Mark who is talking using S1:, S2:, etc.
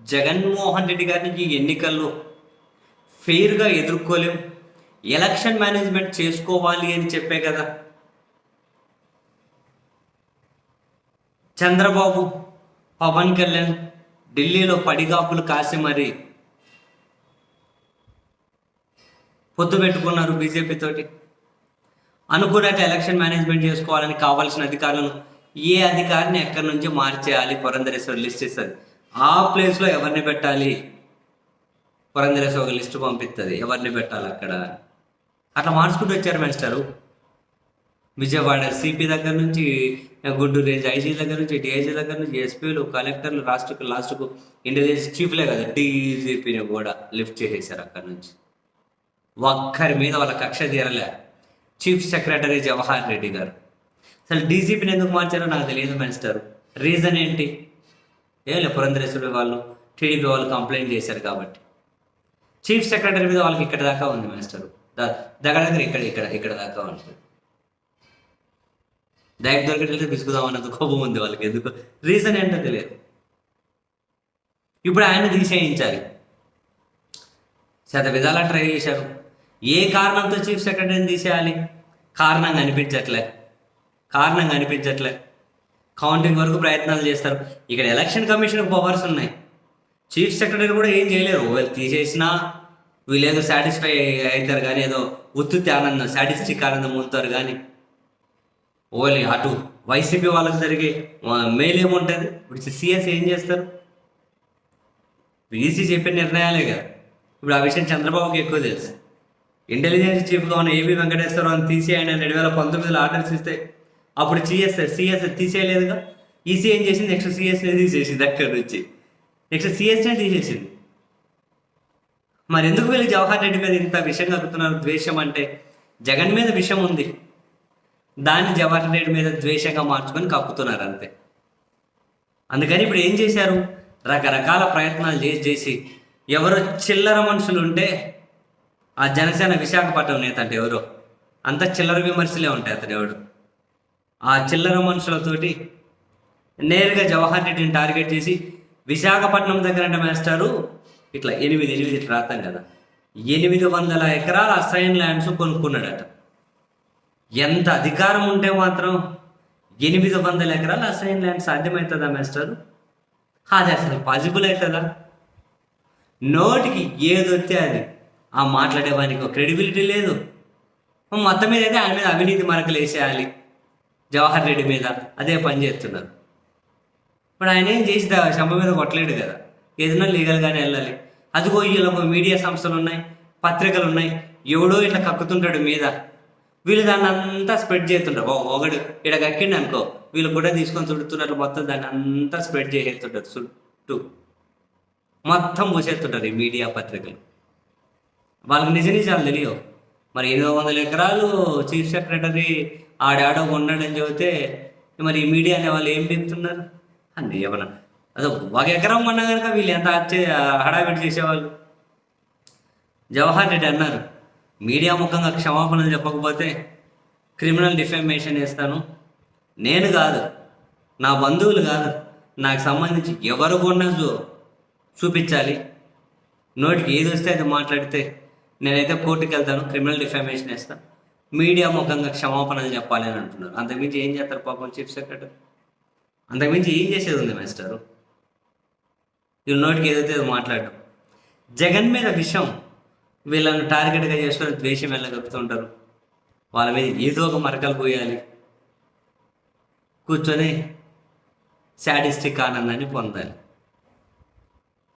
S1: జగన్మోహన్ రెడ్డి గారిని ఈ ఎన్నికల్లో ఫెయిర్గా ఎదుర్కోలేం. ఎలక్షన్ మేనేజ్మెంట్ చేసుకోవాలి అని చెప్పే కదా. చంద్రబాబు పవన్ కళ్యాణ్ ఢిల్లీలో పడిగాపులు కాసి మరి పొత్తు పెట్టుకున్నారు బీజేపీతోటి అనుకున్నట్టు ఎలక్షన్ మేనేజ్మెంట్ చేసుకోవాలని కావాల్సిన అధికారులను ఏ అధికారిని ఎక్కడి నుంచి మార్చేయాలి? పురంధరేశ్వరి లిస్ట్ ఇస్తుంది. ఆ ప్లేస్లో ఎవరిని పెట్టాలి? పురంధరేశ ఒక లిస్ట్ పంపిస్తుంది ఎవరిని పెట్టాలి అక్కడ? అట్లా మార్చుకుంటూ వచ్చారు మాస్టరు విజయవాడ సిపి దగ్గర నుంచి గుంటూరు రేంజ్ ఐజీ దగ్గర నుంచి డిఐజీ దగ్గర నుంచి ఎస్పీలు కలెక్టర్లు లాస్ట్కు లాస్ట్కు ఇంటెలిజెన్స్ చీఫ్లే కదా డీజీపీని కూడా లిఫ్ట్ చేసేసారు అక్కడ నుంచి. ఒక్కరి మీద వాళ్ళ కక్ష తీరలే. చీఫ్ సెక్రటరీ జవహర్ రెడ్డి గారు. అసలు డీజీపీని ఎందుకు మార్చారో నాకు తెలియదు మినిస్టర్ రీజన్ ఏంటి? ఏం లే పురంధరేశ్వరి వాళ్ళు టీడీపీ వాళ్ళు కంప్లైంట్ చేశారు కాబట్టి. చీఫ్ సెక్రటరీ మీద వాళ్ళకి ఇక్కడ దాకా ఉంది మినిస్టర్ దగ్గర దగ్గర ఇక్కడ ఇక్కడ ఇక్కడ దాకా ఉంటుంది డైరెక్ట్ దొరకట్లేదు పిసుకుదాం అన్నంత కోపం ఉంది వాళ్ళకి. ఎందుకు? రీజన్ ఏంటో తెలియదు. ఇప్పుడు ఆయన తీసేయించాలి. శత విధాలా ట్రై చేశారు. ఏ కారణంతో చీఫ్ సెక్రటరీని తీసేయాలి? కారణం కనిపించట్లే. కారణం కనిపించట్లే. కౌంటింగ్ వరకు ప్రయత్నాలు చేస్తారు. ఇక్కడ ఎలక్షన్ కమిషన్ పవర్స్ ఉన్నాయి. చీఫ్ సెక్రటరీ కూడా ఏం చేయలేరు. వీళ్ళు తీసేసినా వీళ్ళు ఏదో సాటిస్ఫై అవుతారు కానీ ఏదో ఉత్తుత్తి ఆనందం సాటిస్టిక్ ఆనందం పొందుతారు కానీ ఓన్లీ అటు వైసీపీ వాళ్ళకి జరిగే మెయిల్ ఏముంటుంది? ఇప్పుడు సిఎస్ ఏం చేస్తారు? ఈసీ చెప్పిన నిర్ణయాలే కదా. ఇప్పుడు ఆ విషయం చంద్రబాబుకి ఎక్కువ తెలుసు. ఇంటెలిజెన్స్ చీఫ్గా ఉన్న ఏబి వెంకటేశ్వరరావు అని తీసి ఆయన రెండు వేల పంతొమ్మిదిలో ఆర్డర్స్ ఇస్తే అప్పుడు సిఎస్ సిఎస్ తీసేయలేదుగా? ఈసీ ఏం చేసింది? నెక్స్ట్ సిఎస్నే తీసేసింది అక్కడి నుంచి. నెక్స్ట్ సిఎస్ఏ తీసేసింది. మరి ఎందుకు వీళ్ళు జవహర్ రెడ్డి మీద ఇంత విషయం కలుగుతున్నారు ద్వేషం అంటే జగన్ మీద విషయం ఉంది. దాన్ని జవహర్ రెడ్డి మీద ద్వేషంగా మార్చుకొని కప్పుతున్నారు అంతే. అందుకని ఇప్పుడు ఏం చేశారు? రకరకాల ప్రయత్నాలు చేసి చేసి ఎవరో చిల్లర మనుషులు ఉంటే ఆ జనసేన విశాఖపట్నం నేత అంటే ఎవరో? అంత చిల్లర విమర్శలే ఉంటాయి అతను ఎవడు? ఆ చిల్లర మనుషులతోటి నేరుగా జవహర్ రెడ్డిని టార్గెట్ చేసి విశాఖపట్నం దగ్గర అంటే మాస్టారు ఇట్లా ఎనిమిది ఎనిమిది ఇట్లా రాస్తాం కదా. ఎనిమిది వందల ఎకరాల అసైన్ ల్యాండ్స్ కొనుక్కున్నాడట. ఎంత అధికారం ఉంటే మాత్రం ఎనిమిది వందల ఎకరాల అసైన్ ల్యాండ్ సాధ్యమవుతుందా మేస్టారు? అది అసలు పాసిబుల్ అవుతుందా నోటికి ఏదొస్తే అది. ఆ మాట్లాడేవానికి ఒక క్రెడిబిలిటీ లేదు. మొత్తం మీద అయితే ఆయన మీద అవినీతి మరకలు వేసేయాలి జవహర్ రెడ్డి మీద అదే పని చేస్తున్నారు. ఇప్పుడు ఆయన ఏం చేసి శంభ మీద కొట్టలేడు కదా. ఏదైనా లీగల్గానే వెళ్ళాలి. అదిగో వీళ్ళ మీడియా సంస్థలు ఉన్నాయి పత్రికలు ఉన్నాయి ఎవడో ఇట్లా కక్కుతుంటాడు మీద. వీళ్ళు దాన్ని అంతా స్ప్రెడ్ చేస్తుంటారు. ఓ ఒకడు ఇక్కడ కక్కిండి అనుకో వీళ్ళు కూడా తీసుకొని చుడుతున్నట్లు మొత్తం దాన్ని అంతా స్ప్రెడ్ చేసేస్తుంటారు చుట్టూ. మొత్తం మూసేస్తుంటారు ఈ మీడియా పత్రికలు. వాళ్ళకి నిజ నిజాలు తెలియవు. మరి ఎనిమిది వందల ఎకరాలు చీఫ్ సెక్రటరీ ఆడాడో ఉన్నాడని చెబితే మరి మీడియా అనే వాళ్ళు ఏం చెప్తున్నారు? అండి ఏమన్నా అదే ఒక ఎకరం కొన్నా కనుక వీళ్ళు ఎంత వచ్చే హడావిడి చేసేవాళ్ళు? జవహర్ రెడ్డి అన్నారు మీడియా ముఖంగా క్షమాపణలు చెప్పకపోతే క్రిమినల్ డిఫెమేషన్ వేస్తాను. నేను కాదు నా బంధువులు కాదు నాకు సంబంధించి ఎవరు కొన్నా చూపించాలి. నోటికి ఏది వస్తే అది మాట్లాడితే నేనైతే కోర్టుకి వెళ్తాను క్రిమినల్ డిఫామేషన్ వేస్తాను మీడియా ముఖంగా క్షమాపణలు చెప్పాలి అని అంటున్నారు. అంతకుమించి ఏం చేస్తారు పాపం చీఫ్ సెక్రటరీ అంతకుమించి ఏం చేసేది ఉంది మాస్టరు వీళ్ళ నోటికి ఏదైతే మాట్లాడటం జగన్ మీద విషయం వీళ్ళను టార్గెట్గా చేసుకొని ద్వేషం వెళ్ళగలుగుతుంటారు వాళ్ళ మీద ఏదో ఒక మరకలు పోయాలి. కూర్చొని శాడిస్టిక్ ఆనందాన్ని పొందాలి.